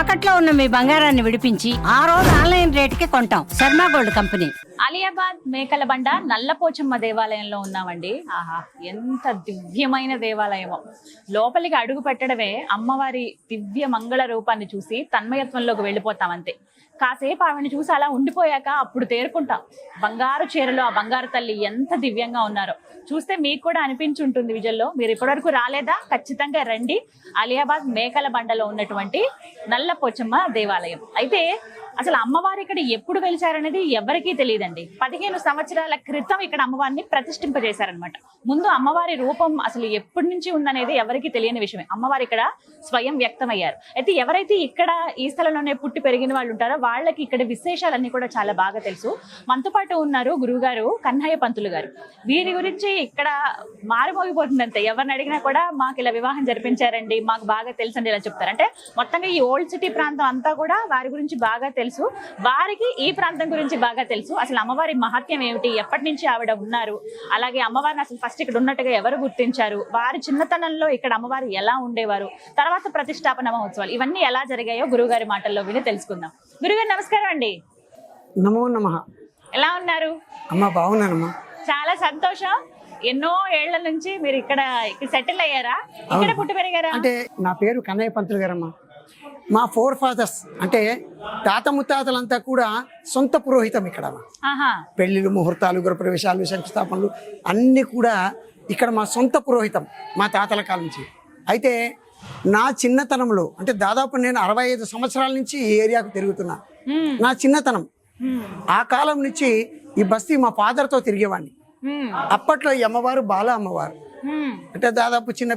తాకట్లో ఉన్న మీ బంగారాన్ని విడిపించి ఆ రోజు ఆన్లైన్ రేటుకి కొంటాం. Sharma gold company. అలియాబాద్ మేకల బండ నల్లపోచమ్మ దేవాలయంలో ఉన్నామండి. ఆహా ఎంత దివ్యమైన దేవాలయమో. లోపలికి అడుగు పెట్టడమే అమ్మవారి దివ్య మంగళ రూపాన్ని చూసి తన్మయత్వంలోకి వెళ్ళిపోతామంతే. కాసేపు ఆవిడని చూసి అలా ఉండిపోయాక అప్పుడు తేరుకుంటాం. బంగారు చీరలో ఆ బంగారు తల్లి ఎంత దివ్యంగా ఉన్నారో. చూస్తే మీకు కూడా అనిపించి ఉంటుంది విజల్లో. మీరు ఇప్పటివరకు రాలేదా? ఖచ్చితంగా రండి. అలియాబాద్ మేకల బండలో ఉన్నటువంటి నల్ల పోచమ్మ దేవాలయం. అయితే అసలు అమ్మవారు ఇక్కడ ఎప్పుడు వెలిచారనేది ఎవరికీ తెలియదండి. పదిహేను సంవత్సరాల క్రితం ఇక్కడ అమ్మవారిని ప్రతిష్ఠింపజేశారనమాట ముందు అమ్మవారి రూపం అసలు ఎప్పటి నుంచి ఉందనేది ఎవరికీ తెలియని విషయమే. అమ్మవారు ఇక్కడ స్వయం వ్యక్తమయ్యారు. అయితే ఎవరైతే ఇక్కడ ఈ స్థలంలోనే పుట్టి పెరిగిన వాళ్ళు ఉంటారో వాళ్ళకి ఇక్కడ విశేషాలన్నీ కూడా చాలా బాగా తెలుసు. మనతో పాటు ఉన్నారు గురువుగారు కన్నయ్య పంతులు గారు. వీరి గురించి ఇక్కడ మారిమోగిపోతుంది ఎవరిని అడిగినా కూడా మాకు ఇలా వివాహం జరిపించారండి మాకు బాగా తెలుసండి అని ఇలా చెప్తారు. అంటే మొత్తంగా ఈ ఓల్డ్ సిటీ ప్రాంతం అంతా కూడా వారి గురించి బాగా తెలుసు. వారికి ఈ ప్రాంతం గురించి బాగా తెలుసు. అసలు అమ్మవారి మహత్యం ఏమిటి? ఎప్పటి నుంచి ఆవిడ ఉన్నారు? అలాగే అమ్మవారిని అసలు ఫస్ట్ ఇక్కడ ఉన్నట్టుగా ఎవరు గుర్తించారు? వారి చిన్నతనంలో ఇక్కడ అమ్మవారు ఎలా ఉండేవారు? తర్వాత ప్రతిష్టాపన మహోత్సవాలు ఇవన్నీ ఎలా జరిగాయో గురువుగారి మాటల్లో విని తెలుసుకుందాం. గురుగారు నమస్కారం అండి. నమో నమ. ఎలా ఉన్నారు? అమ్మ బాగున్నానమ్మా. చాలా సంతోషం. ఎన్నో ఏళ్ళ నుంచి మీరు ఇక్కడ సెటిల్ అయ్యారా? ఇక్కడ పుట్టి పెరిగారా? అంటే నా పేరు కన్నయ్య పంతులు గారమ్మా. మా ఫోర్ ఫాదర్స్ అంటే తాత ముత్తాతలంతా కూడా సొంత పురోహితం ఇక్కడ ఆహా పెళ్ళిళ్ళు ముహూర్తాలు గృహప్రవేశాలు శంకుస్థాపనలు అన్నీ కూడా ఇక్కడ మా సొంత పురోహితం మా తాతల కాలం నుంచి అయితే నా చిన్నతనంలో అంటే దాదాపు నేను అరవై ఐదు సంవత్సరాల నుంచి ఈ ఏరియాకు తిరుగుతున్నా. నా చిన్నతనం. ఆ కాలం నుంచి ఈ బస్తీ మా ఫాదర్తో తిరిగేవాడిని. అప్పట్లో ఈ అమ్మవారు బాల అమ్మవారు మ్మ్. అంటే దాదాపు చిన్న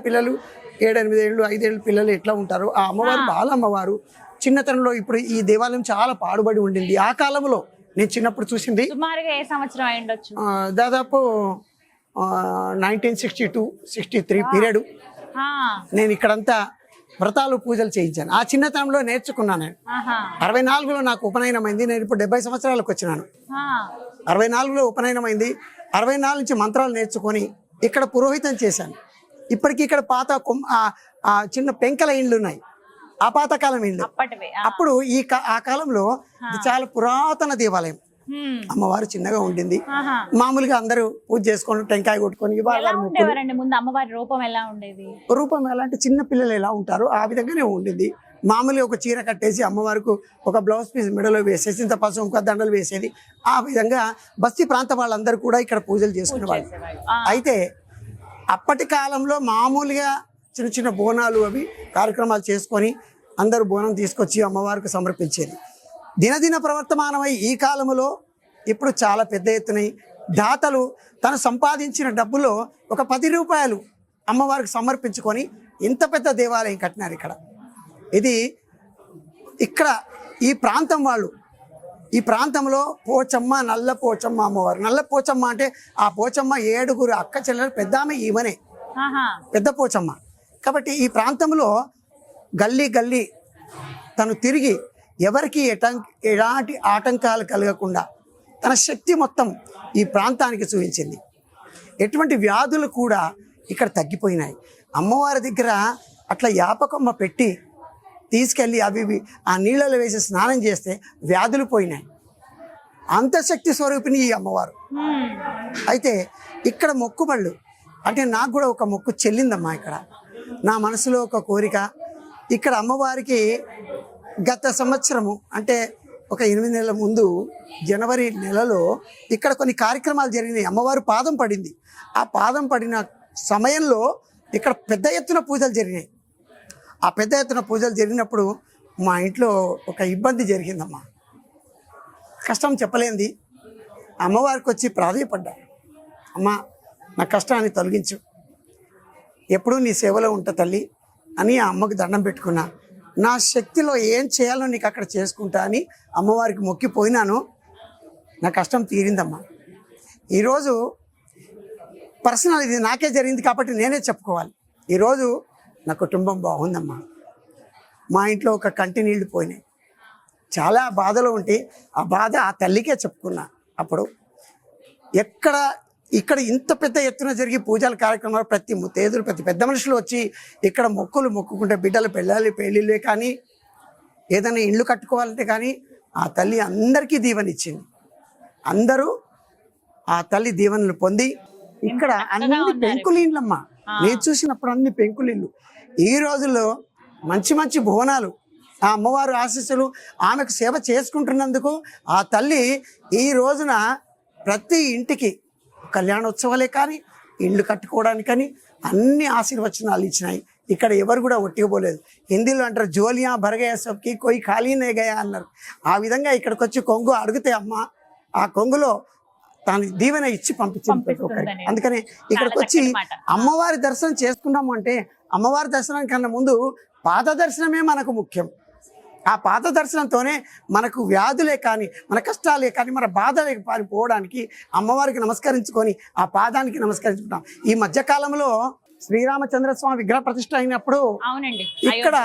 పిల్లలు ఏడెనిమిది ఏళ్ళు ఐదేళ్ళు పిల్లలు ఎట్లా ఉంటారు ఆ అమ్మవారు బాల అమ్మవారు చిన్నతనంలో ఇప్పుడు ఈ దేవాలయం చాలా పాడుబడి ఉండింది. ఆ కాలంలో నేను చిన్నప్పుడు చూసింది సుమారుగా ఏ సంవత్సరం అయి ఉండొచ్చు? ఆ, దాదాపు nineteen sixty two sixty three period నేను ఇక్కడంతా వ్రతాలు పూజలు చేయించాను. ఆ చిన్నతనంలో నేర్చుకున్నాను నేను. అరవై నాలుగులో నాకు ఉపనయనం అయింది నేను ఇప్పుడు డెబ్బై సంవత్సరాలకు వచ్చినాను. అరవై నాలుగులో ఉపనయనం అయింది అరవై నాలుగు నుంచి మంత్రాలు నేర్చుకొని ఇక్కడ పురోహితం చేశాను. ఇప్పటికి ఇక్కడ పాత చిన్న పెంకల ఇండ్లు ఉన్నాయి. ఆ పాతకాలం ఇండ్లు. అప్పుడు ఈ ఆ కాలంలో ఇది చాలా పురాతన దేవాలయం. మ్మ్. అమ్మవారు చిన్నగా ఉండింది. మామూలుగా అందరూ పూజ చేసుకొని టెంకాయ కొట్టుకొని ముందు అమ్మవారి రూపం ఎలా ఉండేది? రూపం ఎలాంటి చిన్న పిల్లలు ఎలా ఉంటారో ఆ విధంగానే ఉండింది. మామూలుగా ఒక చీర కట్టేసి అమ్మవారికి ఒక బ్లౌజ్ పీస్ మెడలో వేసేసి ఇంత పసుపు ఇంకా దండలు వేసేది. ఆ విధంగా బస్తీ ప్రాంత వాళ్ళందరూ కూడా ఇక్కడ పూజలు చేసుకునేవాళ్ళు. అయితే అప్పటి కాలంలో మామూలుగా చిన్న చిన్న బోనాలు అవి కార్యక్రమాలు చేసుకొని అందరూ బోనం తీసుకొచ్చి అమ్మవారికి సమర్పించేది. దినదిన ప్రవర్తమానమై ఈ కాలంలో ఇప్పుడు చాలా పెద్ద ఎత్తున దాతలు తను సంపాదించిన డబ్బులో ఒక పది రూపాయలు అమ్మవారికి సమర్పించుకొని ఇంత పెద్ద దేవాలయం కట్టినారు ఇక్కడ. ఇది ఇక్కడ ఈ ప్రాంతం వాళ్ళు ఈ ప్రాంతంలో పోచమ్మ నల్ల పోచమ్మ అమ్మవారు. నల్ల పోచమ్మ అంటే ఆ పోచమ్మ ఏడుగురు అక్క చెల్లెలు పెద్ద ఆమె ఈమెనే పెద్ద పోచమ్మ. కాబట్టి ఈ ప్రాంతంలో గల్లీ గల్లీ తను తిరిగి ఎవరికి ఎటం ఎలాంటి ఆటంకాలు కలగకుండా తన శక్తి మొత్తం ఈ ప్రాంతానికి చూపించింది. ఎటువంటి వ్యాధులు కూడా ఇక్కడ తగ్గిపోయినాయి. అమ్మవారి దగ్గర అట్లా యాపకొమ్మ పెట్టి తీసుకెళ్ళి అవి ఆ నీళ్ళలో వేసి స్నానం చేస్తే వ్యాధులు పోయినాయి. అంత శక్తి స్వరూపిణి ఈ అమ్మవారు. మ్మ్. అయితే ఇక్కడ మొక్కుబళ్ళు అంటే నాకు కూడా ఒక మొక్కు చెల్లిందమ్మా ఇక్కడ. నా మనసులో ఒక కోరిక ఇక్కడ అమ్మవారికి గత సంవత్సరము అంటే ఒక ఎనిమిది నెలల ముందు జనవరి నెలలో ఇక్కడ కొన్ని కార్యక్రమాలు జరిగినాయి. అమ్మవారు పాదం పడింది. ఆ పాదం పడిన సమయంలో ఇక్కడ పెద్ద ఎత్తున పూజలు జరిగినాయి. ఆ పెద్ద ఎత్తున పూజలు జరిగినప్పుడు మా ఇంట్లో ఒక ఇబ్బంది జరిగిందమ్మా. కష్టం చెప్పలేంది. అమ్మవారికి వచ్చి ప్రాధాయపడ్డా అమ్మ నా కష్టాన్ని తొలగించు. ఎప్పుడూ నీ సేవలో ఉంటా తల్లి అని ఆ అమ్మకు దండం పెట్టుకున్నా. నా శక్తిలో ఏం చేయాలో నీకు అక్కడ చేసుకుంటా అని అమ్మవారికి మొక్కిపోయినాను. నా కష్టం తీరిందమ్మా. ఈరోజు పర్సనల్ ఇది నాకే జరిగింది కాబట్టి నేనే చెప్పుకోవాలి. ఈరోజు నా కుటుంబం బాగుందమ్మా. మా ఇంట్లో ఒక కంటి నీళ్ళు పోయినాయి. చాలా బాధలో ఉంటే ఆ బాధ ఆ తల్లికే చెప్పుకున్నా అప్పుడు. ఎక్కడ ఇక్కడ ఇంత పెద్ద ఎత్తున జరిగి పూజల కార్యక్రమాలు ప్రతి ముత్తేదులు ప్రతి పెద్ద మనుషులు వచ్చి ఇక్కడ మొక్కులు మొక్కుకుంటే బిడ్డలు పెళ్ళాలి పెళ్ళిళ్ళే కానీ ఏదైనా ఇల్లు కట్టుకోవాలంటే కానీ ఆ తల్లి అందరికీ దీవెనిచ్చింది. అందరూ ఆ తల్లి దీవెనలు పొంది ఇక్కడ అన్ని పెంకులు ఇండ్లమ్మా నేను చూసినప్పుడు అన్ని పెంకులు ఇల్లు ఈ రోజుల్లో మంచి మంచి భువనాలు ఆ అమ్మవారు ఆశీస్సులు ఆమెకు సేవ చేసుకుంటున్నందుకు ఆ తల్లి ఈ రోజున ప్రతి ఇంటికి కళ్యాణోత్సవాలే కానీ ఇల్లు కట్టుకోవడానికని అన్ని ఆశీర్వచనాలు ఇచ్చినాయి. ఇక్కడ ఎవరు కూడా ఒట్టిపోలేదు హిందీలో అంటారు జోలియా భరగయ సబ్కి కొయి ఖాళీనే గయా అన్నారు. ఆ విధంగా ఇక్కడికి వచ్చి కొంగు అడిగితే అమ్మ ఆ కొంగులో తాను దీవెన ఇచ్చి పంపించింది ప్రతి ఒక్కరికి. అందుకని ఇక్కడికి వచ్చి. అమ్మవారి దర్శనం చేసుకున్నాము అంటే అమ్మవారి దర్శనం కన్నా ముందు పాద దర్శనమే మనకు ముఖ్యం. ఆ పాద దర్శనంతోనే మనకు వ్యాధులే కానీ మన కష్టాలే కానీ మన బాధలే పారిపోవడానికి అమ్మవారికి నమస్కరించుకొని ఆ పాదానికి నమస్కరించుకుంటాం. ఈ మధ్యకాలంలో శ్రీరామచంద్ర స్వామి విగ్రహ ప్రతిష్ట అయినప్పుడు అవునండి. ఇక్కడ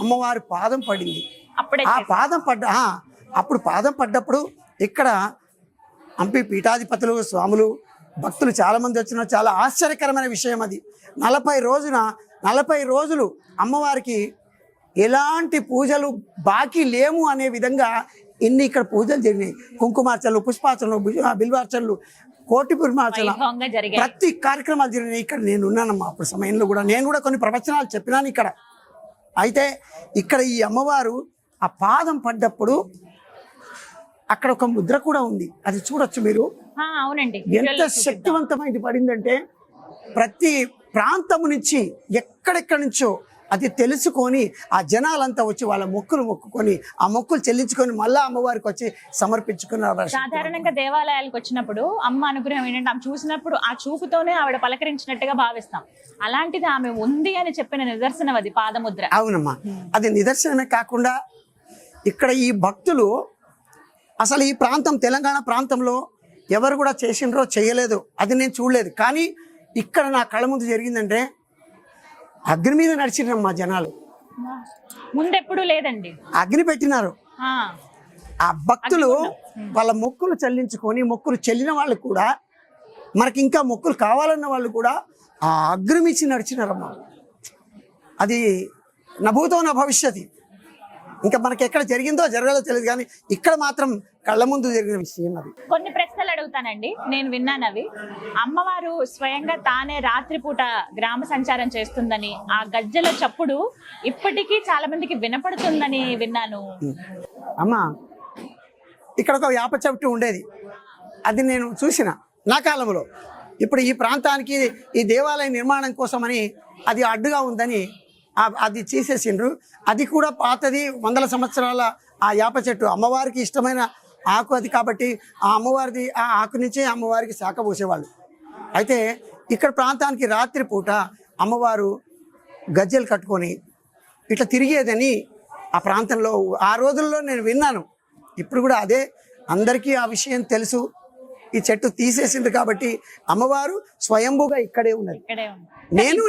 అమ్మవారి పాదం పడింది. ఆ పాదం పడ్డ అప్పుడు పాదం పడ్డప్పుడు ఇక్కడ హంపి పీఠాధిపతులు స్వాములు భక్తులు చాలా మంది వచ్చిన చాలా ఆశ్చర్యకరమైన విషయం అది. నలభై రోజున నలభై రోజులు అమ్మవారికి ఎలాంటి పూజలు బాకీ లేము అనే విధంగా ఇన్ని ఇక్కడ పూజలు జరిగినాయి. కుంకుమార్చనలు పుష్పార్చనలు బిల్వార్చనలు కోటి పుష్పార్చన ప్రతి కార్యక్రమాలు జరిగినాయి. ఇక్కడ నేను ఉన్నానమ్మా. అప్పుడు సమయంలో కూడా నేను కూడా కొన్ని ప్రవచనాలు చెప్పినాను ఇక్కడ. అయితే ఇక్కడ ఈ అమ్మవారు ఆ పాదం పడ్డప్పుడు అక్కడ ఒక ముద్ర కూడా ఉంది. అది చూడొచ్చు మీరు. అవునండి. ఎంత. శక్తివంతమైనది పడిందంటే ప్రతి ప్రాంతము నుంచి ఎక్కడెక్కడి నుంచో అది తెలుసుకొని ఆ జనాలంతా వచ్చి వాళ్ళ మొక్కులు మొక్కుకొని ఆ మొక్కులు చెల్లించుకొని మళ్ళా అమ్మవారికి వచ్చి సమర్పించుకున్నారు సాధారణంగా దేవాలయాలకు వచ్చినప్పుడు అమ్మ అనుగ్రహం ఏంటంటే ఆమె చూసినప్పుడు ఆ చూపుతోనే ఆవిడ పలకరించినట్టుగా భావిస్తాం. అలాంటిది ఆమె ఉంది అని చెప్పిన నిదర్శనం అది పాదముద్ర. అవునమ్మా. అది నిదర్శనమే కాకుండా ఇక్కడ ఈ భక్తులు అసలు ఈ ప్రాంతం తెలంగాణ ప్రాంతంలో ఎవరు కూడా చేసిండ్రో చేయలేదు. అది నేను చూడలేదు. కానీ ఇక్కడ నా కళ్ళ ముందు జరిగిందంటే అగ్ని మీద నడిచిరమ్మా జనాలు. ముందెప్పుడు లేదండి. అగ్ని పెట్టినారు. ఆ, భక్తులు వాళ్ళ మొక్కులు చెల్లించుకొని మొక్కులు చెల్లిన వాళ్ళు కూడా మనకి ఇంకా మొక్కులు కావాలన్న వాళ్ళు కూడా ఆ అగ్రమిచ్చి నడిచినారమ్మా. అది నభూతో నా భవిష్యత్ ఇంకా మనకి ఎక్కడ జరిగిందో జరగాలో తెలియదు కానీ ఇక్కడ మాత్రం కళ్ళ ముందు జరిగిన విషయం అది. కొన్ని ప్రశ్నలు అడుగుతానండి. నేను విన్నాను అవి. అమ్మవారు స్వయంగా తానే రాత్రిపూట గ్రామ సంచారం చేస్తుందని ఆ గజ్జల చప్పుడు ఇప్పటికీ చాలా మందికి వినపడుతుందని విన్నాను. అమ్మ ఇక్కడ ఒక వేప చెట్టు ఉండేది. అది నేను చూసిన నా కాలంలో. ఇప్పుడు ఈ ప్రాంతానికి ఈ దేవాలయ నిర్మాణం కోసమని అది అడ్డుగా ఉందని అది తీసేసిండ్రు అది కూడా పాతది వందల సంవత్సరాల ఆ వేప చెట్టు. అమ్మవారికి ఇష్టమైన ఆకు అది కాబట్టి ఆ అమ్మవారిది ఆ ఆకు నుంచే అమ్మవారికి శాఖ పోసేవాళ్ళు. అయితే ఇక్కడ ప్రాంతానికి రాత్రి పూట అమ్మవారు గజ్జెలు కట్టుకొని ఇట్లా తిరిగేదని ఆ ప్రాంతంలో ఆ రోజుల్లో నేను విన్నాను. ఇప్పుడు కూడా అదే అందరికీ ఆ విషయం తెలుసు. ఈ చెట్టు తీసేసింది కాబట్టి అమ్మవారు స్వయంభూగా ఇక్కడే ఉన్నది. నేను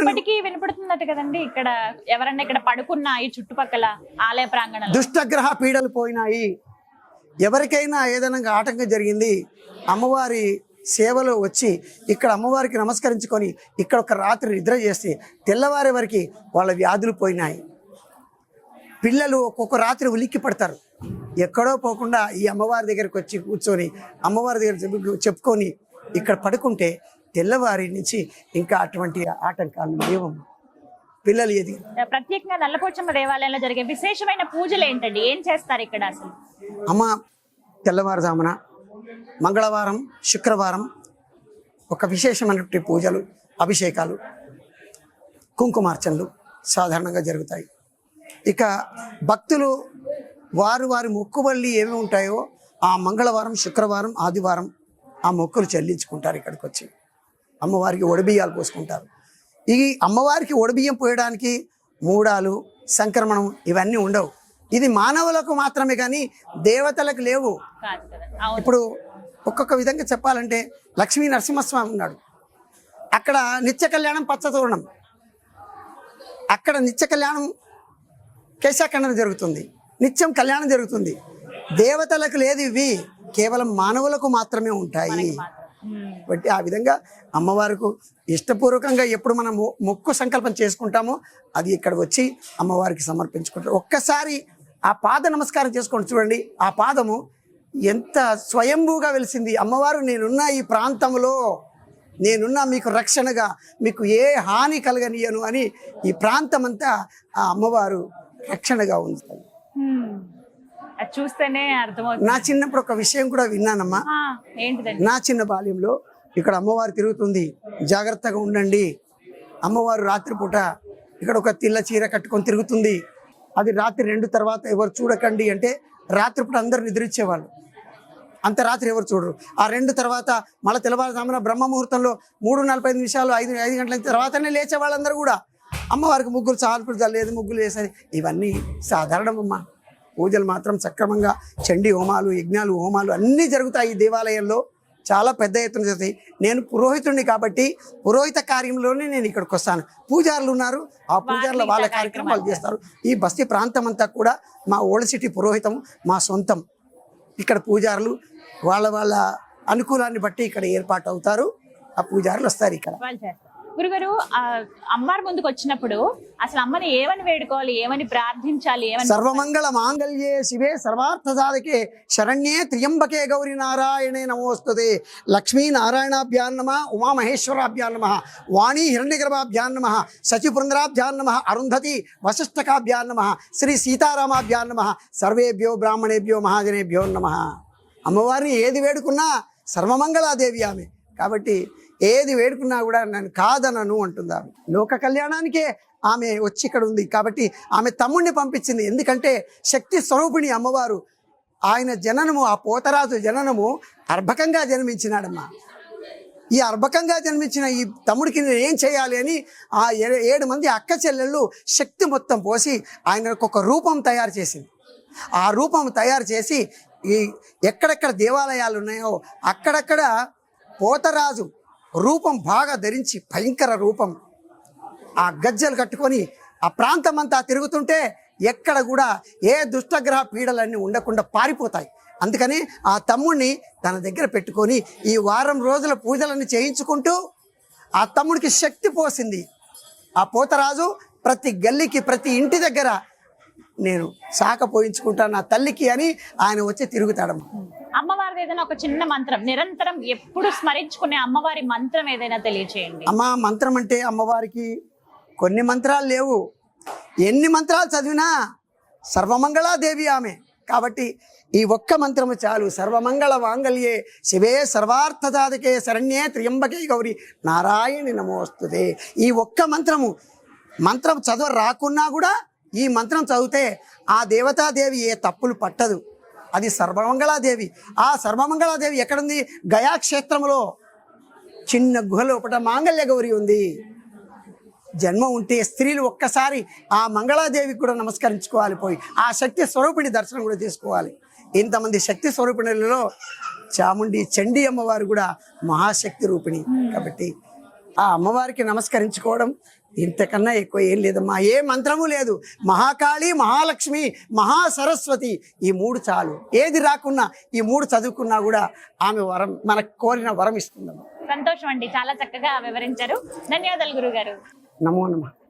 వినపడుతుందట కదండి ఇక్కడ ఎవరన్నా ఇక్కడ పడుకున్నా ఈ చుట్టుపక్కల ఆలయ ప్రాంగణంలో. దుష్టగ్రహ పీడలు పోయినాయి. ఎవరికైనా ఏదైనా ఆటంకం జరిగింది అమ్మవారి సేవలో వచ్చి ఇక్కడ అమ్మవారికి నమస్కరించుకొని ఇక్కడ ఒక రాత్రి నిద్ర చేసి తెల్లవారే వరకు వాళ్ళ వ్యాధులు పోయినాయి. పిల్లలు ఒక్కొక్క రాత్రి ఉలిక్కి పడతారు ఎక్కడో పోకుండా ఈ అమ్మవారి దగ్గరికి వచ్చి కూర్చొని అమ్మవారి దగ్గర చెప్పు- చెప్పుకొని ఇక్కడ పడుకుంటే తెల్లవారి నుంచి ఇంకా అటువంటి ఆటంకాలు లేవు. పిల్లలు ఎదిగి ప్రత్యేకంగా నల్లపోచమ్మ దేవాలయంలో జరిగే విశేషమైన పూజలు ఏంటండి? ఏం చేస్తారు ఇక్కడ అసలు? అమ్మ తెల్లవారుజామున మంగళవారం శుక్రవారం ఒక విశేషమైనటువంటి పూజలు అభిషేకాలు కుంకుమార్చనలు సాధారణంగా జరుగుతాయి. ఇక భక్తులు వారు వారి మొక్కుబళ్ళు ఏమి ఉంటాయో ఆ మంగళవారం శుక్రవారం ఆదివారం ఆ మొక్కులు చెల్లించుకుంటారు ఇక్కడికి వచ్చి అమ్మవారికి ఒడిబియ్యాలు పోసుకుంటారు. ఈ అమ్మవారికి ఒడిబియ్యం పోయడానికి మూడాలు సంక్రమణం ఇవన్నీ ఉండవు. ఇది మానవులకు మాత్రమే కానీ దేవతలకు లేవు. ఇప్పుడు ఒక్కొక్క విధంగా చెప్పాలంటే లక్ష్మీ నరసింహస్వామి ఉన్నాడు. అక్కడ నిత్య కళ్యాణం పచ్చతోరణం. అక్కడ నిత్య కళ్యాణం కేశాఖండన జరుగుతుంది. నిత్యం కళ్యాణం జరుగుతుంది. దేవతలకు లేదు ఇవి కేవలం మానవులకు మాత్రమే ఉంటాయి. ఉమ్. కాబట్టి ఆ విధంగా అమ్మవారికి ఇష్టపూర్వకంగా ఎప్పుడు మనం మొక్కు సంకల్పం చేసుకుంటామో అది ఇక్కడ వచ్చి అమ్మవారికి సమర్పించుకుంటారు. ఒక్కసారి ఆ పాద నమస్కారం చేసుకోండి. చూడండి ఆ పాదము ఎంత స్వయంభూగా వెలిసింది. అమ్మవారు నేనున్న ఈ ప్రాంతంలో నేనున్న మీకు రక్షణగా మీకు ఏ హాని కలగనియను అని ఈ ప్రాంతం అంతా ఆ అమ్మవారు రక్షణగా ఉంది. అది చూస్తేనే అర్థమవుతుంది. నా చిన్నప్పుడు ఒక విషయం కూడా విన్నానమ్మా. ఏంటిదండి? నా చిన్న బాల్యంలో ఇక్కడ అమ్మవారు తిరుగుతుంది. జాగ్రత్తగా ఉండండి. అమ్మవారు రాత్రిపూట ఇక్కడ ఒక తెల్ల చీర కట్టుకొని తిరుగుతుంది. అది రాత్రి రెండు తర్వాత ఎవరు చూడకండి అంటే రాత్రిపూట అందరు నిద్రించేవాళ్ళు అంత రాత్రి ఎవరు చూడరు. ఆ రెండు తర్వాత మళ్ళీ తెల్లవారుజామున బ్రహ్మ ముహూర్తంలో మూడు నలభై ఐదు నిమిషాలు ఐదు ఐదు గంటల తర్వాతనే లేచే వాళ్ళందరూ కూడా. అమ్మవారికి ముగ్గులు చాలు చల్లేదు ముగ్గులు వేసేది. ఇవన్నీ సాధారణమమ్మా. పూజలు మాత్రం సక్రమంగా చండీ హోమాలు యజ్ఞాలు హోమాలు అన్నీ జరుగుతాయి ఈ దేవాలయంలో. చాలా పెద్ద ఎత్తున జరుగుతాయి. నేను పురోహితుడిని కాబట్టి పురోహిత కార్యంలోనే నేను ఇక్కడికి వస్తాను. పూజారులు ఉన్నారు. ఆ పూజారుల వాళ్ళ కార్యక్రమాలు చేస్తారు. ఈ బస్తీ ప్రాంతం అంతా కూడా మా ఓల్డ్ సిటీ పురోహితం మా సొంతం. ఇక్కడ పూజారులు వాళ్ళ వాళ్ళ అనుకూలాన్ని బట్టి ఇక్కడ ఏర్పాటు అవుతారు ఆ పూజారులు వస్తారు ఇక్కడ. గురుగారు ఆ, అమ్మవారి ముందుకు వచ్చినప్పుడు అసలు అమ్మని ఏమని వేడుకోవాలి ఏమని ప్రార్థించాలి ఏమని సర్వమంగళ మాంగళ్యే శివే సర్వార్థ సాధకే శరణ్యే త్రియంబకే గౌరి నారాయణే నమోస్తుతే. లక్ష్మీ నారాయణాభ్యాన్ నమ ఉమామహేశ్వరాభ్యాన్ నమ వాణీ హిరణ్యగర్భాభ్యాన్ నమ శచిపురంద్రాభ్యాన్ నమ అరుంధతి వశిష్ఠకాభ్యాన్ నమ శ్రీ సీతారామాభ్యాన్ నమ సర్వేభ్యో బ్రాహ్మణేభ్యో మహాజనేభ్యో నమ. అమ్మవారిని ఏది వేడుకున్నా సర్వమంగళాదేవి ఆమె. కాబట్టి ఏది వేడుకున్నా కూడా నన్ను కాదనను అంటుంది ఆమె. లోక కళ్యాణానికే ఆమె వచ్చి ఇక్కడ ఉంది కాబట్టి ఆమె తమ్ముడిని పంపించింది. ఎందుకంటే శక్తి స్వరూపిణి అమ్మవారు ఆయన జననము ఆ పోతరాజు జననము అర్భకంగా జన్మించినాడమ్మా. ఈ అర్భకంగా జన్మించిన ఈ తమ్ముడికి నేను ఏం చేయాలి అని ఆ ఏడు మంది అక్క చెల్లెళ్ళు శక్తి మొత్తం పోసి ఆయనకు ఒక రూపం తయారు చేసింది. ఆ రూపం తయారు చేసి ఈ ఎక్కడెక్కడ దేవాలయాలు ఉన్నాయో అక్కడక్కడ పోతరాజు రూపం బాగా ధరించి భయంకర రూపం. ఆ గజ్జలు కట్టుకొని ఆ ప్రాంతం అంతా తిరుగుతుంటే ఎక్కడ కూడా ఏ దుష్టగ్రహ పీడలన్నీ ఉండకుండా పారిపోతాయి. అందుకని ఆ తమ్ముడిని తన దగ్గర పెట్టుకొని ఈ వారం రోజుల పూజలను చేయించుకుంటూ ఆ తమ్ముడికి శక్తి పోసింది. ఆ పోతరాజు ప్రతి గల్లీకి ప్రతి ఇంటి దగ్గర నేను శాఖ పోయించుకుంటాను నా తల్లికి అని ఆయన వచ్చి తిరుగుతాడమ్మా. అమ్మవారిది ఏదైనా ఒక చిన్న మంత్రం నిరంతరం ఎప్పుడు స్మరించుకునే అమ్మవారి మంత్రం ఏదైనా తెలియచేయండి. అమ్మ మంత్రం అంటే అమ్మవారికి కొన్ని మంత్రాలు లేవు. ఎన్ని మంత్రాలు చదివినా సర్వమంగళాదేవి ఆమె. కాబట్టి ఈ ఒక్క మంత్రము చాలు. సర్వమంగళ మాంగళ్యే శివే సర్వార్థదాదకే శరణ్యే త్రియంబకే గౌరి నారాయణి నమోస్తుతే. ఈ ఒక్క మంత్రము మంత్రం చదువు రాకున్నా కూడా ఈ మంత్రం చదివితే ఆ దేవతాదేవి ఏ తప్పులు పట్టదు. అది సర్వమంగళాదేవి. ఆ సర్వమంగళాదేవి ఎక్కడుంది? గయా క్షేత్రంలో చిన్న గుహలో ఒకట మాంగళ్య గౌరి ఉంది. జన్మ ఉంటే స్త్రీలు ఒక్కసారి ఆ మంగళాదేవికి కూడా నమస్కరించుకోవాలి పోయి. ఆ శక్తి స్వరూపిణి దర్శనం కూడా చేసుకోవాలి. ఇంతమంది శక్తి స్వరూపిణులలో చాముండి చండీ అమ్మవారు కూడా మహాశక్తి రూపిణి. కాబట్టి ఆ అమ్మవారికి నమస్కరించుకోవడం ఇంతకన్నా ఎక్కువ ఏం లేదమ్మా. ఏ మంత్రము లేదు. మహాకాళి మహాలక్ష్మి మహాసరస్వతి ఈ మూడు చాలు. ఏది రాకున్నా ఈ మూడు చదువుకున్నా కూడా ఆమె వరం మనకు కోరిన వరం ఇస్తుందమ్మా. సంతోషం అండి. చాలా చక్కగా వివరించారు. ధన్యవాదాలు గురుగారు. నమో నమః.